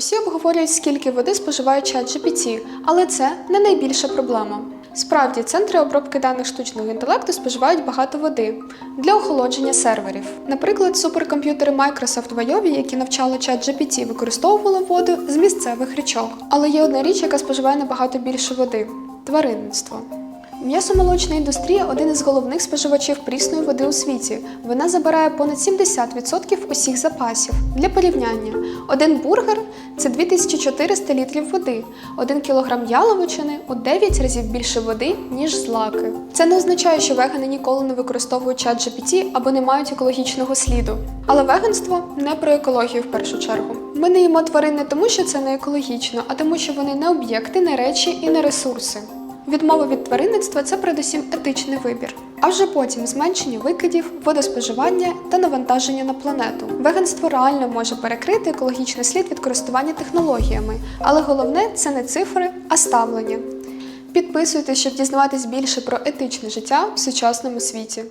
Усі обговорюють, скільки води споживає чат GPT, але це не найбільша проблема. Справді, центри обробки даних штучного інтелекту споживають багато води для охолодження серверів. Наприклад, суперкомп'ютери Microsoft в Айові, які навчали чат GPT, використовували воду з місцевих річок. Але є одна річ, яка споживає набагато більше води тваринництво. М'ясомолочна індустрія один із головних споживачів прісної води у світі. Вона забирає понад 70% усіх запасів. Для порівняння, один бургер це 2400 літрів води, один кілограм яловичини у 9 разів більше води, ніж злаки. Це не означає, що вегани ніколи не використовують чат GPT або не мають екологічного сліду. Але веганство не про екологію в першу чергу. Ми не їмо тварин не тому, що це не екологічно, а тому, що вони не об'єкти, не речі і не ресурси. Відмова від тваринництва це передусім етичний вибір, а вже потім зменшення викидів, водоспоживання та навантаження на планету. Веганство реально може перекрити екологічний слід від користування технологіями, але головне це не цифри, а ставлення. Підписуйтесь, щоб дізнаватись більше про етичне життя в сучасному світі.